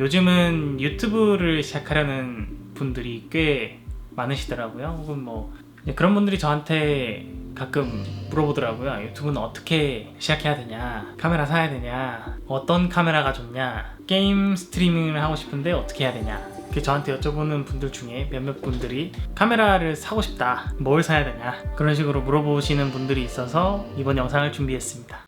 요즘은 유튜브를 시작하려는 분들이 꽤 많으시더라고요. 혹은 뭐 그런 분들이 저한테 가끔 물어보더라고요. 유튜브는 어떻게 시작해야 되냐? 카메라 사야 되냐? 어떤 카메라가 좋냐? 게임 스트리밍을 하고 싶은데 어떻게 해야 되냐? 이렇게 저한테 여쭤보는 분들 중에 몇몇 분들이 카메라를 사고 싶다. 뭘 사야 되냐? 그런 식으로 물어보시는 분들이 있어서 이번 영상을 준비했습니다.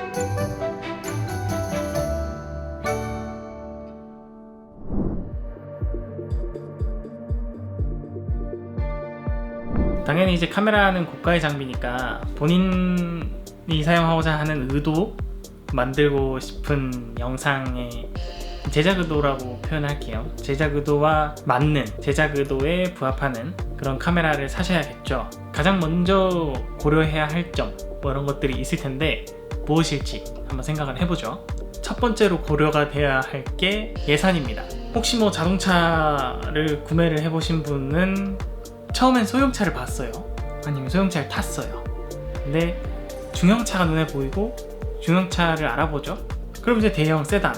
당연히 이제 카메라는 고가의 장비니까 본인이 사용하고자 하는 의도 만들고 싶은 영상의 제작 의도라고 표현할게요. 제작 의도와 맞는 제작 의도에 부합하는 그런 카메라를 사셔야겠죠. 가장 먼저 고려해야 할 점, 뭐 이런 것들이 있을 텐데 무엇일지 한번 생각을 해보죠. 첫 번째로 고려가 돼야 할 게 예산입니다. 혹시 뭐 자동차를 구매를 해보신 분은 처음엔 소형차를 봤어요. 아니면 소형차를 탔어요. 근데 중형차가 눈에 보이고 중형차를 알아보죠. 그럼 이제 대형 세단,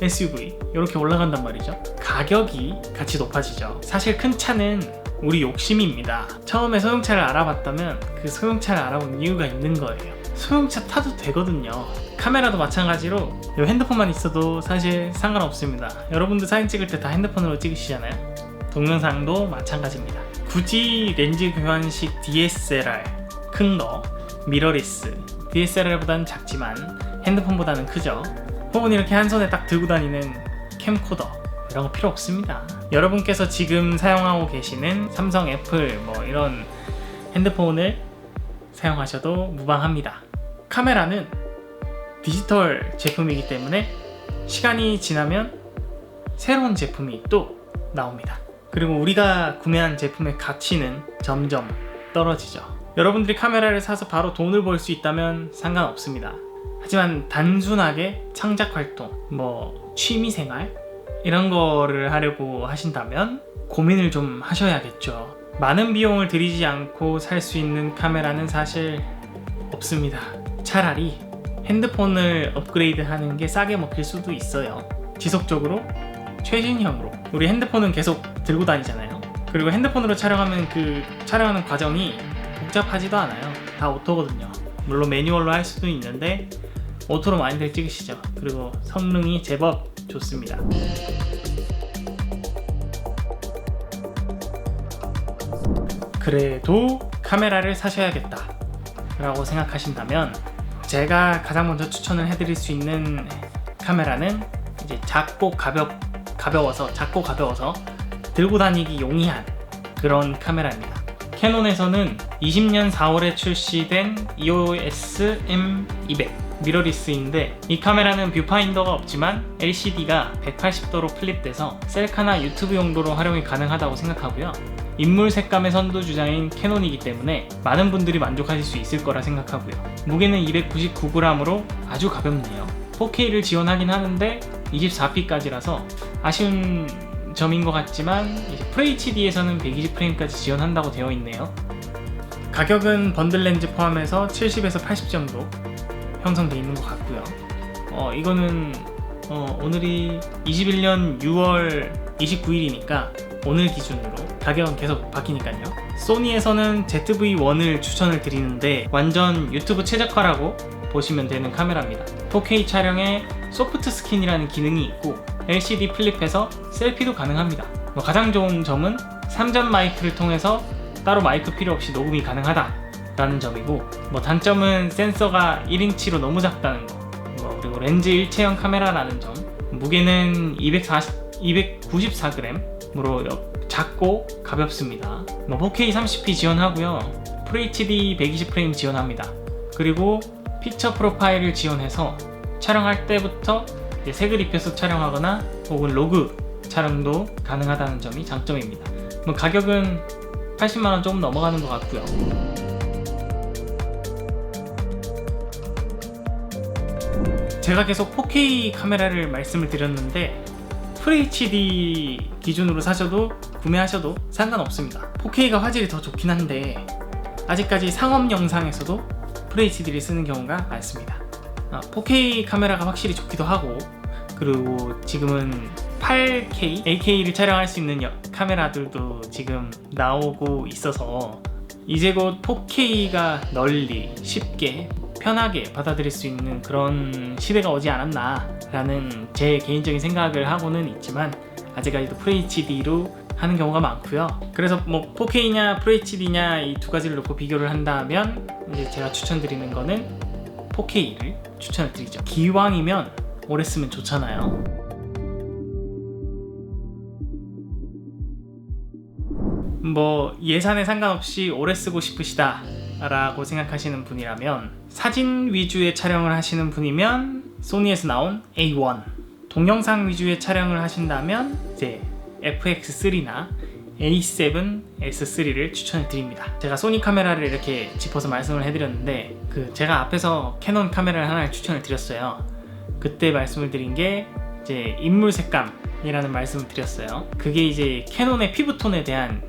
SUV 이렇게 올라간단 말이죠. 가격이 같이 높아지죠. 사실 큰 차는 우리 욕심입니다. 처음에 소형차를 알아봤다면 그 소형차를 알아본 이유가 있는 거예요. 소형차 타도 되거든요. 카메라도 마찬가지로 이 핸드폰만 있어도 사실 상관없습니다. 여러분들 사진 찍을 때 다 핸드폰으로 찍으시잖아요. 동영상도 마찬가지입니다. 굳이 렌즈 교환식 DSLR 큰 거, 미러리스 DSLR보다는 작지만 핸드폰보다는 크죠. 혹은 이렇게 한 손에 딱 들고 다니는 캠코더 이런 거 필요 없습니다. 여러분께서 지금 사용하고 계시는 삼성, 애플 뭐 이런 핸드폰을 사용하셔도 무방합니다. 카메라는 디지털 제품이기 때문에 시간이 지나면 새로운 제품이 또 나옵니다. 그리고 우리가 구매한 제품의 가치는 점점 떨어지죠. 여러분들이 카메라를 사서 바로 돈을 벌 수 있다면 상관없습니다. 하지만 단순하게 창작 활동, 뭐 취미 생활 이런 거를 하려고 하신다면 고민을 좀 하셔야겠죠. 많은 비용을 들이지 않고 살 수 있는 카메라는 사실 없습니다. 차라리 핸드폰을 업그레이드 하는 게 싸게 먹힐 수도 있어요. 지속적으로 최신형으로 우리 핸드폰은 계속 들고 다니잖아요. 그리고 핸드폰으로 촬영하면 그 촬영하는 과정이 복잡하지도 않아요. 다 오토거든요. 물론 매뉴얼로 할 수도 있는데 오토로 많이들 찍으시죠. 그리고 성능이 제법 좋습니다. 그래도 카메라를 사셔야겠다 라고 생각하신다면 제가 가장 먼저 추천을 해드릴 수 있는 카메라는 이제 작고 가볍, 가벼워서 작고 가벼워서 들고 다니기 용이한 그런 카메라입니다. 캐논에서는 20년 4월에 출시된 EOS M200 미러리스인데 이 카메라는 뷰파인더가 없지만 LCD가 180도로 플립돼서 셀카나 유튜브 용도로 활용이 가능하다고 생각하고요. 인물 색감의 선두주자인 캐논이기 때문에 많은 분들이 만족하실 수 있을 거라 생각하고요. 무게는 299g으로 아주 가볍네요. 4K를 지원하긴 하는데 24p까지라서 아쉬운 점인 것 같지만 FHD에서는 120프레임까지 지원한다고 되어 있네요. 가격은 번들 렌즈 포함해서 70에서 80 정도 형성되어 있는 것 같고요. 어, 이거는 어, 오늘이 21년 6월 29일이니까 오늘 기준으로 가격은 계속 바뀌니까요. 소니에서는 ZV-1을 추천을 드리는데 완전 유튜브 최적화라고 보시면 되는 카메라입니다. 4K 촬영에 소프트 스킨이라는 기능이 있고 LCD 플립해서 셀피도 가능합니다. 뭐 가장 좋은 점은 3점 마이크를 통해서 따로 마이크 필요 없이 녹음이 가능하다 라는 점이고 뭐 단점은 센서가 1인치로 너무 작다는 거. 뭐 그리고 렌즈 일체형 카메라라는 점. 무게는 240, 294g으로 작고 가볍습니다. 뭐 4K 30p 지원하고요. FHD 120프레임 지원합니다. 그리고 픽처 프로파일을 지원해서 촬영할 때부터 색을 입혀서 촬영하거나 혹은 로그 촬영도 가능하다는 점이 장점입니다. 뭐 가격은 80만원 조금 넘어가는 것 같고요. 제가 계속 4K 카메라를 말씀을 드렸는데 FHD 기준으로 사셔도 구매하셔도 상관없습니다. 4K가 화질이 더 좋긴 한데 아직까지 상업 영상에서도 FHD를 쓰는 경우가 많습니다. 아, 4K 카메라가 확실히 좋기도 하고 그리고 지금은 8K, 8K를 촬영할 수 있는 여- 카메라들도 지금 나오고 있어서 이제 곧 4K가 널리 쉽게 편하게 받아들일 수 있는 그런 시대가 오지 않았나라는 제 개인적인 생각을 하고는 있지만 아직까지도 FHD로 하는 경우가 많고요. 그래서 뭐 4K냐 FHD냐 이 두 가지를 놓고 비교를 한다면 이제 제가 추천드리는 거는 4K를 추천을 드리죠. 기왕이면 오래 쓰면 좋잖아요. 뭐 예산에 상관없이 오래 쓰고 싶으시다 라고 생각하시는 분이라면 사진 위주의 촬영을 하시는 분이면 소니에서 나온 A1 동영상 위주의 촬영을 하신다면 이제 FX3나 A7S3를 추천을 드립니다. 제가 소니 카메라를 이렇게 짚어서 말씀을 해드렸는데 그 제가 앞에서 캐논 카메라를 하나를 추천을 드렸어요. 그때 말씀을 드린 게 이제 인물 색감이라는 말씀을 드렸어요. 그게 이제 캐논의 피부톤에 대한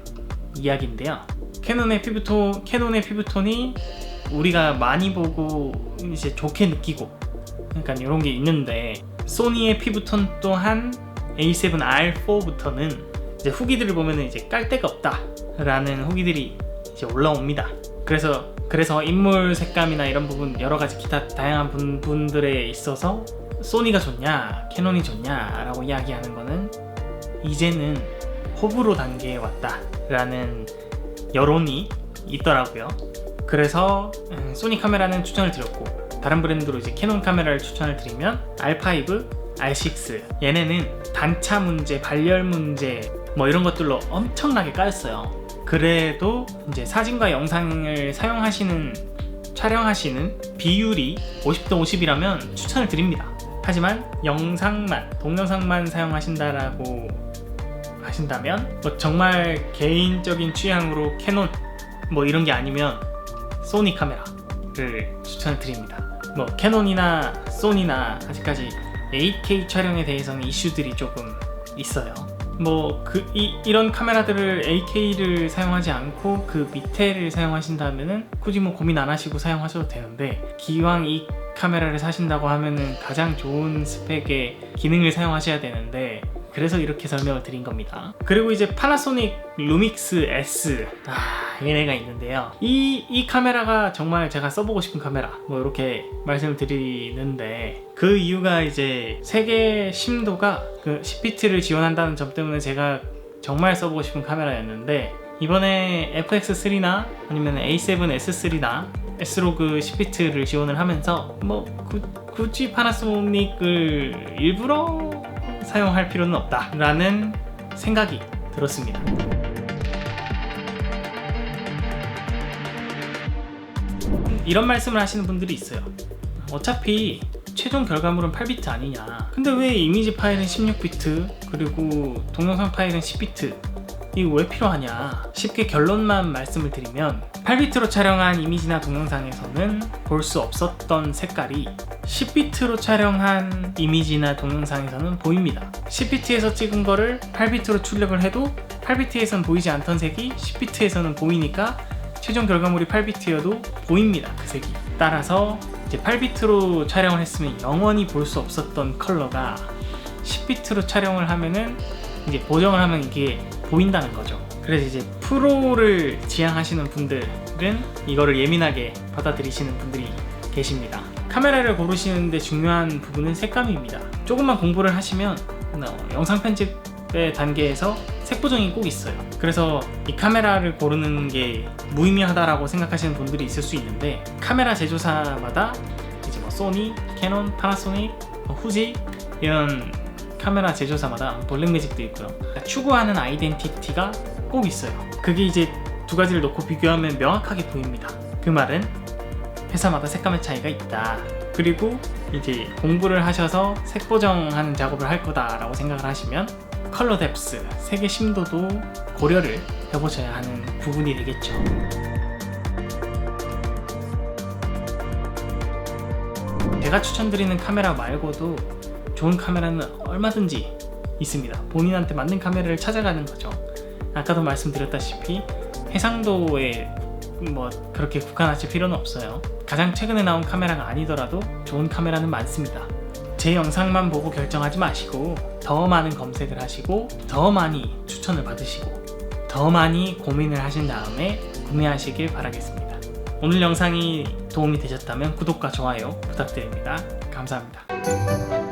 이야기인데요. 캐논의 피부톤, 캐논의 피부톤이 우리가 많이 보고 이제 좋게 느끼고 그러니까 이런 게 있는데 소니의 피부톤 또한 A7R4부터는 이제 후기들을 보면은 이제 깔 데가 없다라는 후기들이 이제 올라옵니다. 그래서 그래서 인물 색감이나 이런 부분 여러 가지 기타 다양한 분, 분들에 있어서 소니가 좋냐 캐논이 좋냐라고 이야기하는 거는 이제는 호불호 단계에 왔다라는 여론이 있더라고요. 그래서 음, 소니 카메라는 추천을 드렸고 다른 브랜드로 이제 캐논 카메라를 추천을 드리면 R5, R6 얘네는 단차 문제, 발열 문제 뭐 이런 것들로 엄청나게 까였어요. 그래도 이제 사진과 영상을 사용하시는 촬영하시는 비율이 50대 50이라면 추천을 드립니다. 하지만 영상만, 동영상만 사용하신다라고 하신다면 뭐 정말 개인적인 취향으로 캐논 뭐 이런 게 아니면 소니 카메라를 추천을 드립니다. 뭐 캐논이나 소니나 아직까지 8K 촬영에 대해서는 이슈들이 조금 있어요. 뭐 그 이런 카메라들을 8K를 사용하지 않고 그 밑에를 사용하신다면은 굳이 뭐 고민 안 하시고 사용하셔도 되는데 기왕 이 카메라를 사신다고 하면은 가장 좋은 스펙의 기능을 사용하셔야 되는데 그래서 이렇게 설명을 드린 겁니다. 그리고 이제 파나소닉 루믹스 S 아, 얘네가 있는데요. 이, 이 카메라가 정말 제가 써보고 싶은 카메라 뭐 이렇게 말씀을 드리는데 그 이유가 이제 세계 심도가 그 10비트를 지원한다는 점 때문에 제가 정말 써보고 싶은 카메라였는데 이번에 FX3나 아니면 A7S3나 S로그 10비트를 지원을 하면서 뭐 구, 굳이 파나소닉을 일부러 사용할 필요는 없다라는 생각이 들었습니다. 이런 말씀을 하시는 분들이 있어요. 어차피 최종 결과물은 8비트 아니냐. 근데 왜 이미지 파일은 16비트 그리고 동영상 파일은 10비트 이거 왜 필요하냐? 쉽게 결론만 말씀을 드리면 8비트로 촬영한 이미지나 동영상에서는 볼 수 없었던 색깔이 10비트로 촬영한 이미지나 동영상에서는 보입니다. 10비트에서 찍은 거를 8비트로 출력을 해도 8비트에선 보이지 않던 색이 10비트에서는 보이니까 최종 결과물이 8비트여도 보입니다. 그 색이. 따라서 이제 8비트로 촬영을 했으면 영원히 볼 수 없었던 컬러가 10비트로 촬영을 하면은 이제 보정을 하면 이게 보인다는 거죠. 그래서 이제 프로를 지향하시는 분들은 이거를 예민하게 받아들이시는 분들이 계십니다. 카메라를 고르시는데 중요한 부분은 색감입니다. 조금만 공부를 하시면 어, 영상 편집의 단계에서 색 보정이 꼭 있어요. 그래서 이 카메라를 고르는 게 무의미하다라고 생각하시는 분들이 있을 수 있는데 카메라 제조사마다 이제 뭐 소니, 캐논, 파나소닉, 뭐 후지 이런 카메라 제조사마다 블랙매직도 있고요. 그러니까 추구하는 아이덴티티가 꼭 있어요. 그게 이제 두 가지를 놓고 비교하면 명확하게 보입니다. 그 말은 회사마다 색감의 차이가 있다. 그리고 이제 공부를 하셔서 색 보정하는 작업을 할 거다라고 생각을 하시면 컬러 뎁스, 색의 심도도 고려를 해보셔야 하는 부분이 되겠죠. 제가 추천드리는 카메라 말고도 좋은 카메라는 얼마든지 있습니다. 본인한테 맞는 카메라를 찾아가는 거죠. 아까도 말씀드렸다시피 해상도에 뭐 그렇게 국한하실 필요는 없어요. 가장 최근에 나온 카메라가 아니더라도 좋은 카메라는 많습니다. 제 영상만 보고 결정하지 마시고 더 많은 검색을 하시고 더 많이 추천을 받으시고 더 많이 고민을 하신 다음에 구매하시길 바라겠습니다. 오늘 영상이 도움이 되셨다면 구독과 좋아요 부탁드립니다. 감사합니다.